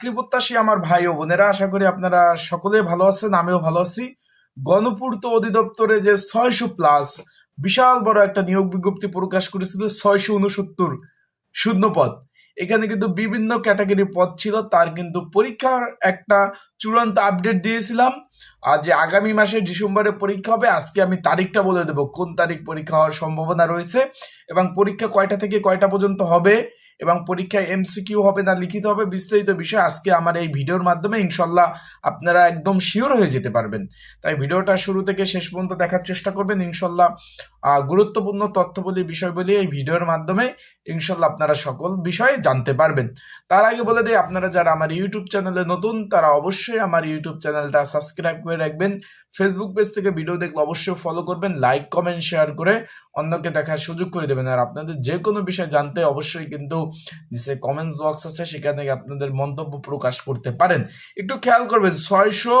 চাকরি প্রত্যাশী আমার ভাই ও বোনেরা, আশা করি আপনারা সকলে ভালো আছেন, আমিও ভালো আছি। গণপূর্ত অধিদপ্তরে যে ছয়শো প্লাস বিশাল বড় একটা নিয়োগ বিজ্ঞপ্তি প্রকাশ করেছিল, ছয়শো উনসত্তর শূন্য পদ। এখানে কিন্তু বিভিন্ন ক্যাটাগরি পদ ছিল, তার কিন্তু পরীক্ষার একটা চূড়ান্ত আপডেট দিয়েছিলাম। আর যে আগামী মাসে ডিসেম্বরে পরীক্ষা হবে, আজকে আমি তারিখটা বলে দেবো, কোন তারিখ পরীক্ষা হওয়ার সম্ভাবনা রয়েছে এবং পরীক্ষা কয়টা থেকে কয়টা পর্যন্ত হবে। এবং পরীক্ষায় এমসিকিউ হবে না, লিখিত হবে, বিস্তারিত বিষয় আজকে আমার এই ভিডিওর মাধ্যমে, ইনশাল্লাহ আপনারা একদম শিওর হয়ে যেতে পারবেন। তাই ভিডিওটা শুরু থেকে শেষ পর্যন্ত দেখার চেষ্টা করবেন, ইনশাল্লাহ গুরুত্বপূর্ণ তথ্যবলী বিষয়বলী এই ভিডিওর মাধ্যমে ইনশাল্লাহ আপনারা সকল বিষয়ে জানতে পারবেন। তার আগে বলে দিই, আপনারা যারা আমার ইউটিউব চ্যানেলে নতুন, তারা অবশ্যই আমার ইউটিউব চ্যানেলটা সাবস্ক্রাইব করে রাখবেন। ফেসবুক পেজ থেকে ভিডিও দেখলে অবশ্যই ফলো করবেন লাইক কমেন্ট শেয়ার করে অন্যকে দেখার সুযোগ করে দেবেন। আর আপনাদের যে কোনো বিষয় জানতে অবশ্যই কিন্তু নিচে কমেন্টস বক্স আছে, সেখানে আপনাদের মন্তব্য প্রকাশ করতে পারেন। একটু খেয়াল করবেন, ছয়শো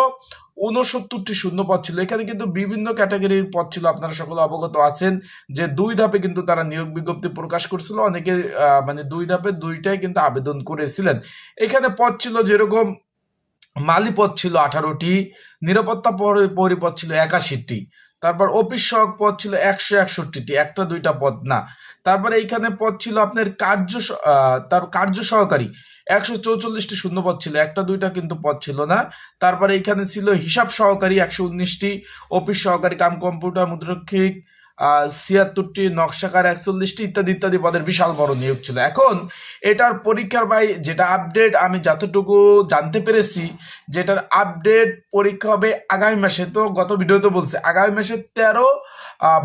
উনসত্তরটি শূন্য পদ ছিল। এখানে কিন্তু বিভিন্ন ক্যাটাগরির পদ ছিল, আপনারা সকলে অবগত আছেন যে দুই ধাপে কিন্তু তারা নিয়োগ বিজ্ঞপ্তি প্রকাশ করছিল। অনেকে মানে দুই ধাপে দুইটাই কিন্তু আবেদন করেছিলেন। এখানে পদ ছিল যেরকম, মালি পদ ছিল আঠারোটি, নিরাপত্তা পরি- পরিপদ ছিল একাশিটি, তারপর অফিস সহক পদ ছিল একশো একষট্টিটি, একটা দুইটা পদ না। তারপরে এইখানে পদ ছিল আপনার কার্য তার কার্য সহকারী একশো চৌচল্লিশটি শূন্য পদ ছিল, একটা দুইটা কিন্তু পদ ছিল না। তারপরে এখানে ছিল হিসাব সহকারী একশো উনিশটি, অফিস সহকারী, কাম কম্পিউটার, মুদ্রক্ষিক ছিয়াত্তরটি, নকশাকার একচল্লিশটি ইত্যাদি ইত্যাদি পদের বিশাল বড় নিয়োগ ছিল। এখন এটার পরীক্ষার ভাই যেটা আপডেট আমি যতটুকু জানতে পেরেছি, যেটার আপডেট পরীক্ষা হবে আগামী মাসে। তো গত ভিডিওতে বলছে, আগামী মাসের তেরো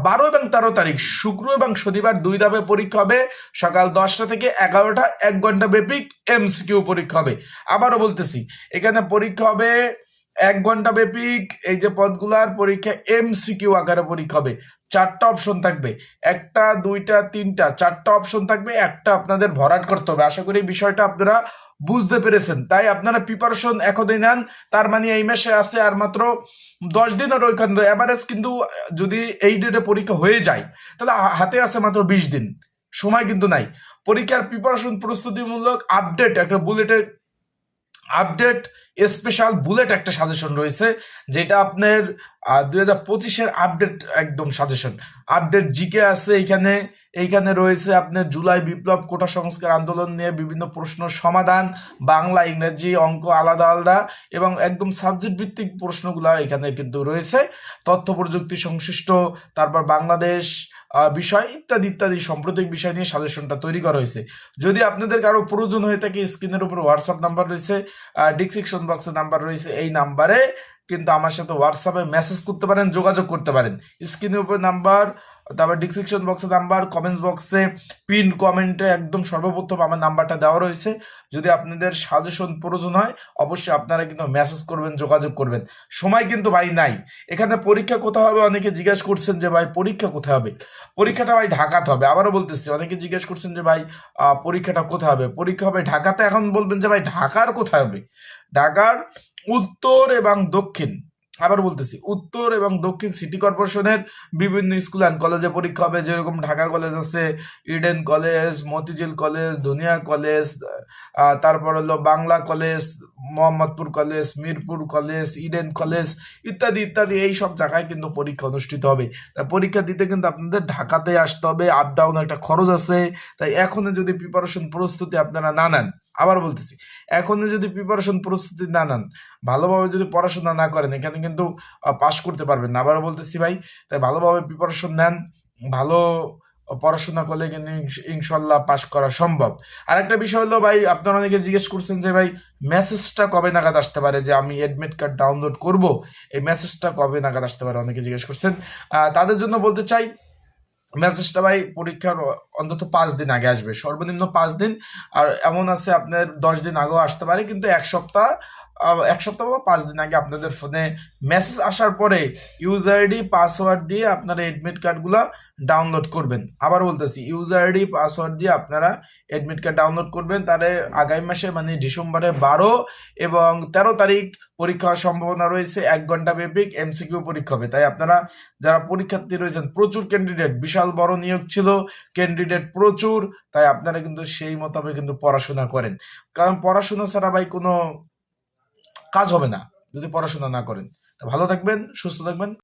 বারো এবং তেরো তারিখ, শুক্র এবং শনিবার দুই ধাপে পরীক্ষা হবে। সকাল দশটা থেকে এগারোটা, এক ঘণ্টা ব্যাপিক এমসিকিউ পরীক্ষা হবে। আবারও বলতেছি, এখানে পরীক্ষা হবে এক ঘণ্টা ব্যাপিক এই যে পদগুলার পরীক্ষা এমসিকিউ আকারে পরীক্ষা হবে। চারটা অপশন থাকবে। একটা, দুইটা, তিনটা, চারটা অপশন থাকবে, একটা আপনাদের ভরাট করতে হবে। আশা করি বিষয়টা আপনারা বুঝতে পেরেছেন। তাই আপনারা প্রিপারেশন এখনই নেন। তার মানে এই মাসে আছে আর মাত্র দশ দিন আর ওইখান এভারেজ কিন্তু যদি এই ডেটে পরীক্ষা হয়ে যায়, তাহলে হাতে আছে মাত্র বিশ দিন। সময় কিন্তু নাই। পরীক্ষার প্রিপারেশন প্রস্তুতিমূলক আপডেট একটা বুলেটের আপডেট স্পেশাল বুলেট একটা সাজেশন রয়েছে, যেটা আপনার দুই হাজার পঁচিশের আপডেট একদম সাজেশন। আপডেট জিকে আছে এইখানে এইখানে রয়েছে আপনার জুলাই বিপ্লব, কোটা সংস্কার আন্দোলন নিয়ে বিভিন্ন প্রশ্ন সমাধান, বাংলা, ইংরেজি, অঙ্ক আলাদা আলাদা, এবং একদম সাবজেক্ট ভিত্তিক প্রশ্নগুলো এখানে কিন্তু রয়েছে। তথ্য প্রযুক্তি সংশ্লিষ্ট, তারপর বাংলাদেশ বিষয় ইত্যাদি ইত্যাদি, সাম্প্রতিক বিষয় নিয়ে সাজেশনটা তৈরি করা হয়েছে। যদি আপনাদের কারও প্রয়োজন হয়ে থাকে স্ক্রিনের উপর হোয়াটসঅ্যাপ নাম্বার রয়েছে ডিসক্রিপশন বক্সের নাম্বার রয়েছে, এই নাম্বারে কিন্তু আমার সাথে হোয়াটসঅ্যাপে মেসেজ করতে পারেন, যোগাযোগ করতে পারেন। স্ক্রিনের উপর নাম্বার তারপর ডিসক্রিপশন বক্সে নাম্বার কমেন্টস বক্সে পিন কমেন্টে একদম সর্বপ্রথম আমার নাম্বারটা দেওয়া রয়েছে। যদি আপনাদের সাজেশন প্রয়োজন হয়, অবশ্যই আপনারা কিন্তু মেসেজ করবেন, যোগাযোগ করবেন। সময় কিন্তু ভাই নাই। এখানে পরীক্ষা কোথায় হবে? অনেকে জিজ্ঞেস করছেন যে ভাই, পরীক্ষা কোথায় হবে? পরীক্ষাটা ভাই ঢাকাতে হবে। আবারও বলতেছি, অনেকে জিজ্ঞেস করছেন যে ভাই পরীক্ষাটা কোথায় হবে? পরীক্ষা হবে ঢাকাতে। এখন বলবেন যে ভাই, ঢাকার কোথায় হবে? ঢাকার উত্তর এবং দক্ষিণ। আবার বলতেছি, উত্তর এবং দক্ষিণ সিটি কর্পোরেশনের বিভিন্ন স্কুল অ্যান্ড কলেজে পরীক্ষা হবে, যেরকম ঢাকা কলেজ আছে Eden college Motijheel college Duniya college তারপর হলো Bangla college Mohammadpur college Mirpur college Eden college ইত্যাদি ইত্যাদি, এই সব জায়গায় কিন্তু পরীক্ষা অনুষ্ঠিত হবে। তাই পরীক্ষা দিতে কিন্তু আপনাদের ঢাকাতে আসতে হবে আপ ডাউন একটা খরচ আছে, তাই এখনও যদি প্রিপারেশন প্রস্তুতি আপনারা না নেন আবার বলতেছি, এখন যদি প্রিপারেশন প্রস্তুতি না নেন, ভালোভাবে যদি পড়াশোনা না করেন, এখানে কিন্তু পাশ করতে পারবেন না। আবারও বলতেছি ভাই, তাই ভালোভাবে প্রিপারেশন নেন, ভালো পড়াশোনা করলে কিন্তু ইনশাল্লাহ পাশ করা সম্ভব। আর একটা বিষয় হলো ভাই, আপনারা অনেকে জিজ্ঞেস করছেন যে ভাই মেসেজটা কবে নাগাদ আসতে পারে যে আমি অ্যাডমিট কার্ড ডাউনলোড করব? এই মেসেজটা কবে নাগাদ আসতে পারে? অনেকে জিজ্ঞেস করছেন। তাদের জন্য বলতে চাই মেসেজটা ভাই পরীক্ষার অন্তত পাঁচ দিন আগে আসবে। সর্বনিম্ন পাঁচ দিন। আর এমন আছে আপনার দশ দিন আগেও আসতে পারে, কিন্তু এক সপ্তাহ এক সপ্তাহ বা পাঁচ দিন আগে আপনাদের ফোনে মেসেজ আসার পরে ইউজার আইডি পাসওয়ার্ড দিয়ে আপনার এডমিট কার্ডগুলো ডাউনলোড করবেন। আবার বলতেছি ইউজার আইডি পাসওয়ার্ড দিয়ে আপনারা অ্যাডমিট কার্ড ডাউনলোড করবেন। তাহলে আগামী মাসে মানে ডিসেম্বরের বারো এবং তেরো তারিখ পরীক্ষা সম্ভাবনা রয়েছে। এক ঘণ্টা ব্যাপিক এমসিকিউ পরীক্ষা হবে। তাই আপনারা যারা পরীক্ষার্থী রয়েছেন, প্রচুর ক্যান্ডিডেট বিশাল বড় নিয়োগ ছিল ক্যান্ডিডেট প্রচুর, তাই আপনারা কিন্তু সেই মোতাবেক কিন্তু পড়াশোনা করেন। কারণ পড়াশোনা ছাড়া ভাই কোনো কাজ হবে না যদি পড়াশোনা না করেন। তা ভালো থাকবেন সুস্থ থাকবেন।